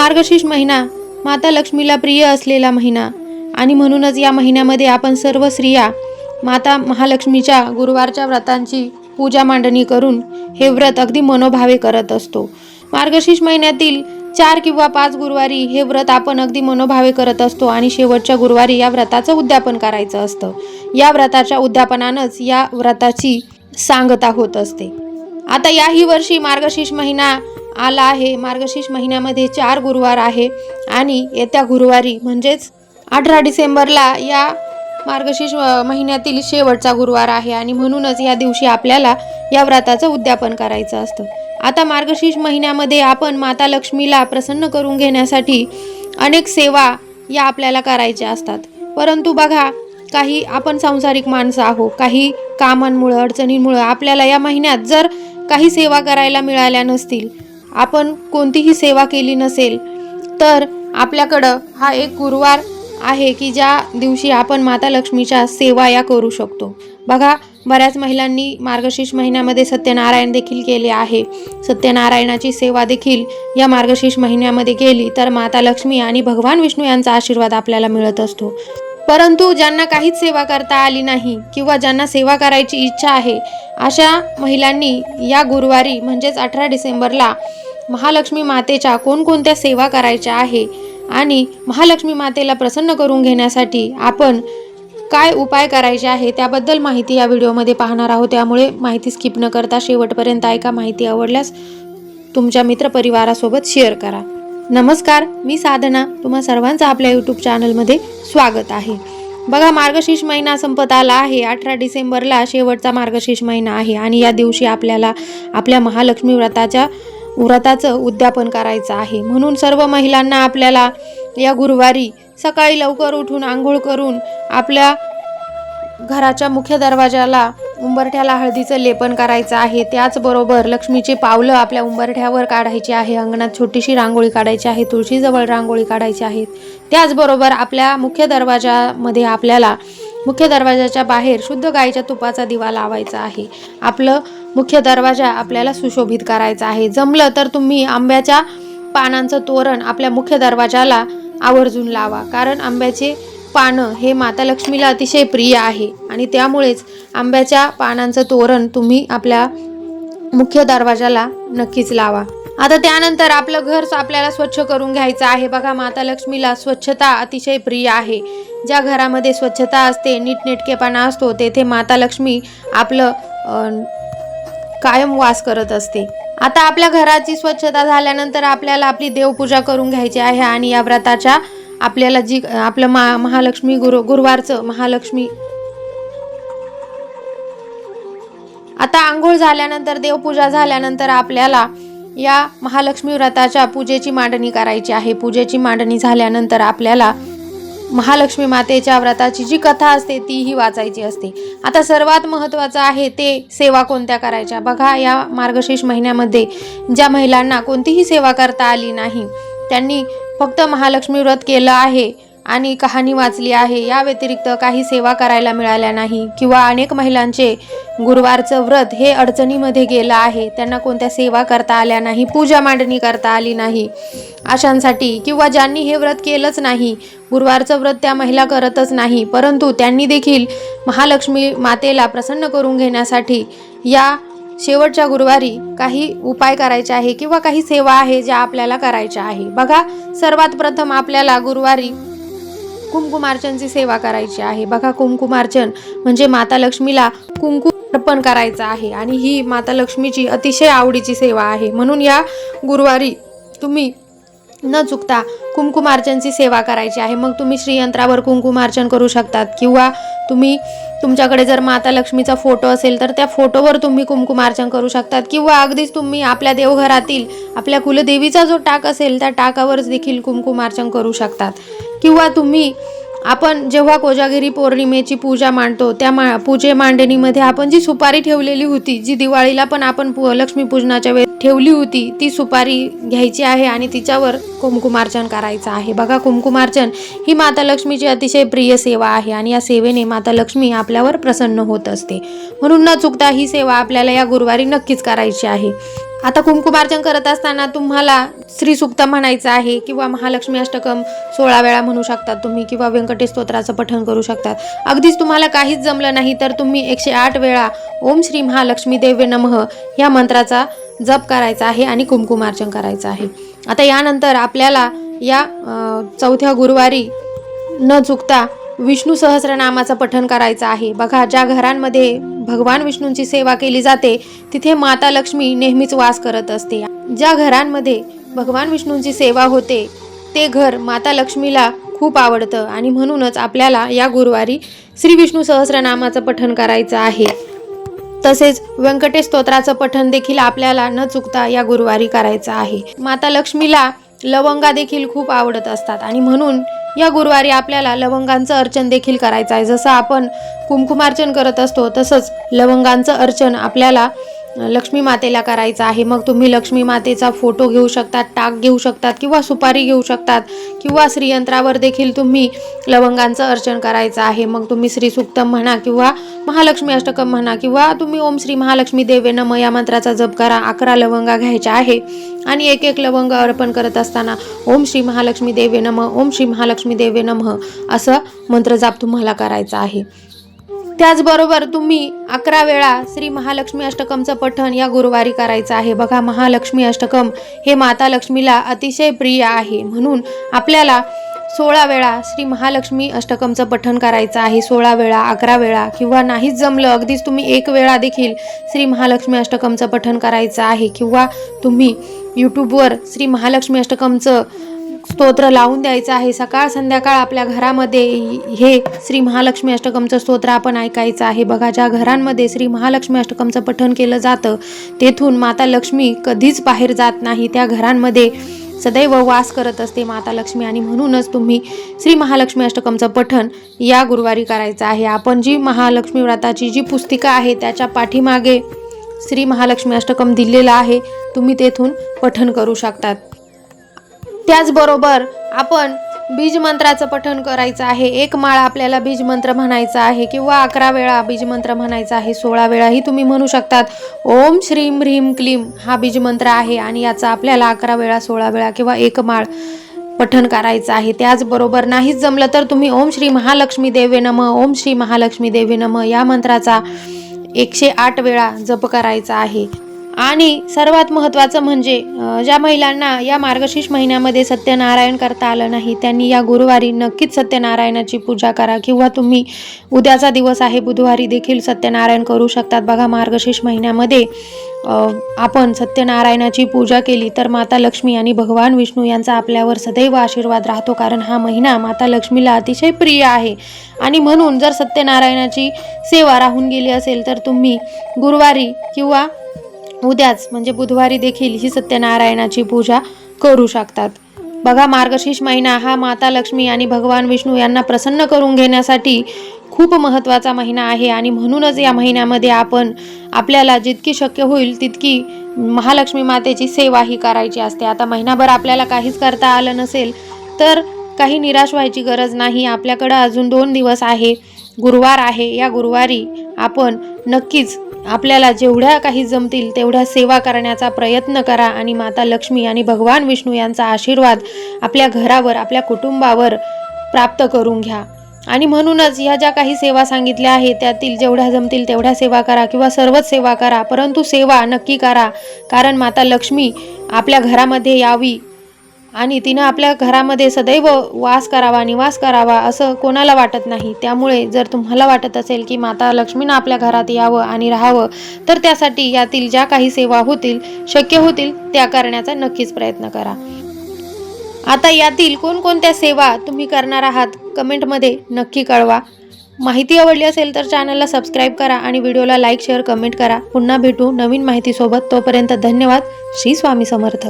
मार्गशीर्ष महिना माता लक्ष्मीला प्रिय असलेला महिना. आणि म्हणूनच या महिन्यामध्ये आपण सर्व स्त्रिया माता महालक्ष्मीच्या गुरुवारच्या व्रतांची पूजा मांडणी करून हे व्रत अगदी मनोभावे करत असतो. मार्गशीर्ष महिन्यातील चार किंवा पाच गुरुवारी हे व्रत आपण अगदी मनोभावे करत असतो आणि शेवटच्या गुरुवारी या व्रताचं उद्यापन करायचं असतं. या व्रताच्या उद्यापनानंच या व्रताची सांगता होत असते. आता याही वर्षी मार्गशीर्ष महिना आला आहे. मार्गशीर्ष महिन्यामध्ये चार गुरुवार आहे आणि येत्या गुरुवारी म्हणजेच अठरा डिसेंबरला या मार्गशीर्ष महिन्यातील शेवटचा गुरुवार आहे आणि म्हणूनच या दिवशी आपल्याला या व्रताचं उद्यापन करायचं असतं. आता मार्गशीर्ष महिन्यामध्ये आपण माता लक्ष्मीला प्रसन्न करून घेण्यासाठी अनेक सेवा या आपल्याला करायच्या असतात. परंतु बघा काही आपण सांसारिक माणसं आहो काही कामांमुळं अडचणींमुळं आपल्याला या महिन्यात जर काही सेवा करायला मिळाल्या नसतील आपण कोणतीही सेवा केली नसेल तर आपल्याकडं हा एक गुरुवार आहे की ज्या दिवशी आपण माता लक्ष्मीच्या सेवा या करू शकतो. बघा बऱ्याच महिलांनी मार्गशीर्ष महिन्यामध्ये सत्यनारायण देखील केले आहे. सत्यनारायणाची सेवा देखील या मार्गशीर्ष महिन्यामध्ये केली तर माता लक्ष्मी आणि भगवान विष्णू यांचा आशीर्वाद आपल्याला मिळत असतो. परंतु ज्यांना काहीच सेवा करता आली नाही किंवा ज्यांना सेवा करायची इच्छा आहे अशा महिलांनी या गुरुवारी म्हणजेच अठरा डिसेंबरला महालक्ष्मी मातेच्या कोणकोणत्या सेवा करायच्या आहे आणि महालक्ष्मी मातेला प्रसन्न करून घेण्यासाठी आपण काय उपाय करायचे आहे त्याबद्दल माहिती या व्हिडिओमध्ये पाहणार आहोत. त्यामुळे माहिती स्किप न करता शेवटपर्यंत ऐका माहिती आवडल्यास तुमच्या मित्रपरिवारासोबत शेअर करा. नमस्कार मी साधना. तुम्हा सर्वांचं आपल्या यूट्यूब चॅनलमध्ये स्वागत आहे. बघा मार्गशीर्ष महिना संपत आला आहे. अठरा डिसेंबरला शेवटचा मार्गशीर्ष महिना आहे आणि या दिवशी आपल्याला आपल्या महालक्ष्मी व्रताच्या व्रताचं उद्यापन करायचं आहे. म्हणून सर्व महिलांना आपल्याला या गुरुवारी सकाळी लवकर उठून आंघोळ करून आपल्या घराच्या मुख्य दरवाजाला उंबरठ्याला हळदीचं लेपन करायचं आहे. त्याचबरोबर लक्ष्मीची पावलं आपल्या उंबरठ्यावर काढायची आहे. अंगणात छोटीशी रांगोळी काढायची आहे. तुळशीजवळ रांगोळी काढायची आहे. त्याचबरोबर आपल्या मुख्य दरवाजामध्ये आपल्याला मुख्य दरवाजाच्या बाहेर शुद्ध गाईच्या तुपाचा दिवा लावायचा आहे. आपलं मुख्य दरवाजा आपल्याला सुशोभित करायचा आहे. जमलं तर तुम्ही आंब्याच्या पानांचं तोरण आपल्या मुख्य दरवाजाला आवर्जून लावा. कारण आंब्याचे पानं हे माता लक्ष्मीला अतिशय प्रिय आहे आणि त्यामुळेच आंब्याच्या पानांचं तोरण तुम्ही आपल्या मुख्य दरवाजाला नक्कीच लावा. आता त्यानंतर आपलं घर आपल्याला स्वच्छ करून घ्यायचं आहे. बघा माता लक्ष्मीला स्वच्छता अतिशय प्रिय आहे. ज्या घरामध्ये स्वच्छता असते नीटनेटकेपणा असतो तेथे माता लक्ष्मी आपलं कायम वास करत असते. आता आपल्या घराची स्वच्छता झाल्यानंतर आपल्याला आपली देवपूजा करून घ्यायची आहे आणि या व्रताच्या आपल्याला जी आपलं मा महालक्ष्मी गुरु गुरुवारचं महालक्ष्मी. आता आंघोळ झाल्यानंतर देवपूजा झाल्यानंतर आपल्याला या महालक्ष्मी व्रताच्या पूजेची मांडणी करायची आहे. पूजेची मांडणी झाल्यानंतर आपल्याला महालक्ष्मी मातेच्या व्रताची जी कथा असते तीही वाचायची असते. आता सर्वात महत्त्वाचं आहे ते सेवा कोणत्या करायच्या? बघा या मार्गशीर्ष महिन्यामध्ये ज्या महिलांना कोणतीही सेवा करता आली नाही त्यांनी फक्त महालक्ष्मी व्रत केलं आहे आणि कहाणी वाचली आहे. या व्यतिरिक्त काही सेवा करायला मिळाल्या नाही किंवा अनेक महिलांचे गुरुवारचं व्रत हे अडचणीमध्ये गेलं आहे. त्यांना कोणत्या सेवा करता आल्या नाही पूजा मांडणी करता आली नाही अशांसाठी किंवा ज्यांनी हे व्रत केलंच नाही गुरुवारचं व्रत त्या महिला करतच नाही परंतु त्यांनी देखील महालक्ष्मी मातेला प्रसन्न करून घेण्यासाठी या शेवटच्या गुरुवारी काही उपाय करायचे आहे किंवा काही सेवा आहे ज्या आपल्याला करायच्या आहे? बघा सर्वात प्रथम आपल्याला गुरुवारी कुंकुमार्चनची सेवा करायची आहे. बघा कुंकुमार्चन म्हणजे माता लक्ष्मीला कुंकू अर्पण करायचं आहे आणि ही माता लक्ष्मीची अतिशय आवडीची सेवा आहे. म्हणून या गुरुवारी तुम्ही न चुकता कुंकुमार्चनची सेवा करायची आहे. मग तुम्ही श्रीयंत्रावर कुंकुमार्चन करू शकतात किंवा तुम्ही तुमच्याकडे जर माता लक्ष्मीचा फोटो असेल तर त्या फोटोवर तुम्ही कुंकुमार्चन करू शकतात. किंवा अगदीच तुम्ही आपल्या देवघरातील आपल्या कुलदेवीचा जो टाक असेल त्या टाकावरच देखील कुंकुमार्चन करू शकतात. किंवा तुम्ही आपण जेव्हा कोजागिरी पौर्णिमेची पूजा मांडतो त्या मा पूजे मांडणीमध्ये आपण जी सुपारी ठेवलेली होती जी दिवाळीला पण आपण लक्ष्मीपूजनाच्या वेळी ठेवली होती ती सुपारी घ्यायची आहे आणि तिच्यावर कुमकुमार्चन करायचं आहे. बघा कुमकुमार्चन ही माता लक्ष्मीची अतिशय प्रिय सेवा आहे आणि या सेवेने माता लक्ष्मी आपल्यावर प्रसन्न होत असते. म्हणून न चुकता ही सेवा आपल्याला या गुरुवारी नक्कीच करायची आहे. आता कुंकुमार्चन करत असताना तुम्हाला श्री सुक्त म्हणायचं आहे किंवा महालक्ष्मी अष्टकम सोळा वेळा म्हणू शकतात तुम्ही किंवा व्यंकटेश स्तोत्राचं पठण करू शकतात अगदीच तुम्हाला काहीच जमलं नाही तर तुम्ही एकशे आठ वेळा ओम श्री महालक्ष्मी देवे नमः या मंत्राचा जप करायचा आहे आणि कुंकुमार्चन करायचं आहे. आता यानंतर आपल्याला या चौथ्या गुरुवारी न चुकता विष्णू सहस्रनामाचं पठण करायचं आहे. बघा ज्या घरांमध्ये भगवान विष्णूंची सेवा केली जाते तिथे माता लक्ष्मी नेहमीच वास करत असते. ज्या घरांमध्ये भगवान विष्णूंची सेवा होते ते घर माता लक्ष्मीला खूप आवडतं आणि म्हणूनच आपल्याला या गुरुवारी श्री विष्णू सहस्रनामाचं पठण करायचं आहे. तसेच व्यंकटेश स्तोत्राचं पठण देखील आपल्याला न चुकता या गुरुवारी करायचं आहे. माता लक्ष्मीला लवंगा देखील खूप आवडत असतात. आणि म्हणून या गुरुवारी आपल्याला लवंगांचं अर्चन देखील करायचं आहे. जसं आपण कुंकुमार्चन करत असतो तसंच लवंगांचं अर्चन आपल्याला लक्ष्मी मातेला करायचं आहे. मग तुम्ही लक्ष्मी मातेचा फोटो घेऊ शकतात टाक घेऊ शकतात किंवा सुपारी घेऊ शकतात किंवा श्रीयंत्रावर देखील तुम्ही लवंगांचं अर्चन करायचं आहे. मग तुम्ही श्री सुक्तम म्हणा किंवा महालक्ष्मी अष्टकम म्हणा किंवा तुम्ही ओम श्री महालक्ष्मी देवे नम या मंत्राचा जप करा अकरा लवंगा घ्यायच्या आहे. आणि एक एक लवंग अर्पण करत असताना ओम श्री महालक्ष्मी देवे नम ओम श्री महालक्ष्मी देवे नम असं मंत्रजाप तुम्हाला करायचा आहे. त्याचबरोबर तुम्ही अकरा वेळा श्री महालक्ष्मी अष्टकमचं पठण या गुरुवारी करायचं आहे. बघा महालक्ष्मी अष्टकम हे माता लक्ष्मीला अतिशय प्रिय आहे. म्हणून आपल्याला सोळा वेळा श्री महालक्ष्मी अष्टकमचं पठण करायचं आहे. सोळा वेळा अकरा वेळा किंवा नाहीच जमलं अगदीच तुम्ही एक वेळा देखील श्री महालक्ष्मी अष्टकमचं पठण करायचं आहे. किंवा तुम्ही यूट्यूबवर श्री महालक्ष्मी अष्टकमचं स्तोत्र लावून द्यायचं आहे. सकाळ संध्याकाळ आपल्या घरामध्ये हे श्री महालक्ष्मी अष्टकमचं स्तोत्र आपण ऐकायचं आहे. बघा ज्या घरांमध्ये श्री महालक्ष्मी अष्टकमचं पठण केलं जातं तेथून माता लक्ष्मी कधीच बाहेर जात नाही. त्या घरांमध्ये सदैव वास करत असते माता लक्ष्मी आणि म्हणूनच तुम्ही श्री महालक्ष्मी अष्टकमचं पठण या गुरुवारी करायचं आहे. आपण जी महालक्ष्मी व्रताची जी पुस्तिका आहे त्याच्या पाठीमागे श्री महालक्ष्मी अष्टकम दिलेलं आहे तुम्ही तेथून पठण करू शकतात. त्याचबरोबर आपण बीजमंत्राचं पठण करायचं आहे. एक माळ आपल्याला बीजमंत्र म्हणायचा आहे किंवा अकरा वेळा बीजमंत्र म्हणायचा आहे सोळा वेळाही तुम्ही म्हणू शकतात. ओम श्रीम ह्रीम क्लीम हा बीजमंत्र आहे आणि याचा आपल्याला अकरा वेळा सोळा वेळा किंवा एक माळ पठण करायचं आहे. त्याचबरोबर नाहीच जमलं तर तुम्ही ओम श्री महालक्ष्मी देवे नम ओम श्री महालक्ष्मी देवे नम या मंत्राचा एकशे आठ वेळा जप करायचा आहे. आणि सर्वात महत्त्वाचं म्हणजे ज्या महिलांना या मार्गशीर्ष महिन्यामध्ये सत्यनारायण करता आलं नाही त्यांनी या गुरुवारी नक्कीच सत्यनारायणाची पूजा करा किंवा तुम्ही उद्याचा दिवस आहे बुधवारी देखील सत्यनारायण करू शकतात. बघा मार्गशीर्ष महिन्यामध्ये आपण सत्यनारायणाची पूजा केली तर माता लक्ष्मी आणि भगवान विष्णू यांचा आपल्यावर सदैव आशीर्वाद राहतो कारण हा महिना माता लक्ष्मीला अतिशय प्रिय आहे. आणि म्हणून जर सत्यनारायणाची सेवा राहून गेली असेल तर तुम्ही गुरुवारी किंवा उद्याच म्हणजे बुधवारी देखील ही सत्यनारायणाची पूजा करू शकतात. बघा मार्गशीर्ष महिना हा माता लक्ष्मी आणि भगवान विष्णू यांना प्रसन्न करून घेण्यासाठी खूप महत्त्वाचा महिना आहे आणि म्हणूनच या महिन्यामध्ये आपण आपल्याला जितकी शक्य होईल तितकी महालक्ष्मी मातेची सेवा ही करायची असते. आता महिनाभर आपल्याला काहीच करता आलं नसेल तर काही निराश व्हायची गरज नाही. आपल्याकडं अजून दोन दिवस आहे गुरुवार आहे. या गुरुवारी आपण नक्कीच आपल्याला जेवढ्या काही जमतील तेवढ्या सेवा करण्याचा प्रयत्न करा आणि माता लक्ष्मी आणि भगवान विष्णू यांचा आशीर्वाद आपल्या घरावर आपल्या कुटुंबावर प्राप्त करून घ्या. आणि म्हणूनच ह्या ज्या काही सेवा सांगितल्या आहेत त्यातील जेवढ्या जमतील तेवढ्या सेवा करा किंवा सर्वच सेवा करा परंतु सेवा नक्की करा. कारण माता लक्ष्मी आपल्या घरामध्ये यावी आणि तिनं आपल्या घरामध्ये सदैव वास करावा निवास करावा असं कोणाला वाटत नाही. त्यामुळे जर तुम्हाला वाटत असेल की माता लक्ष्मीनं आपल्या घरात यावं आणि राहावं तर त्यासाठी यातील ज्या काही सेवा होतील शक्य होतील त्या करण्याचा नक्कीच प्रयत्न करा. आता यातील कोणकोणत्या सेवा तुम्ही करणार आहात कमेंटमध्ये नक्की कळवा. माहिती आवडली असेल तर चॅनलला सबस्क्राईब करा आणि व्हिडिओला लाईक शेअर कमेंट करा. पुन्हा भेटू नवीन माहितीसोबत. तोपर्यंत धन्यवाद. श्री स्वामी समर्थ.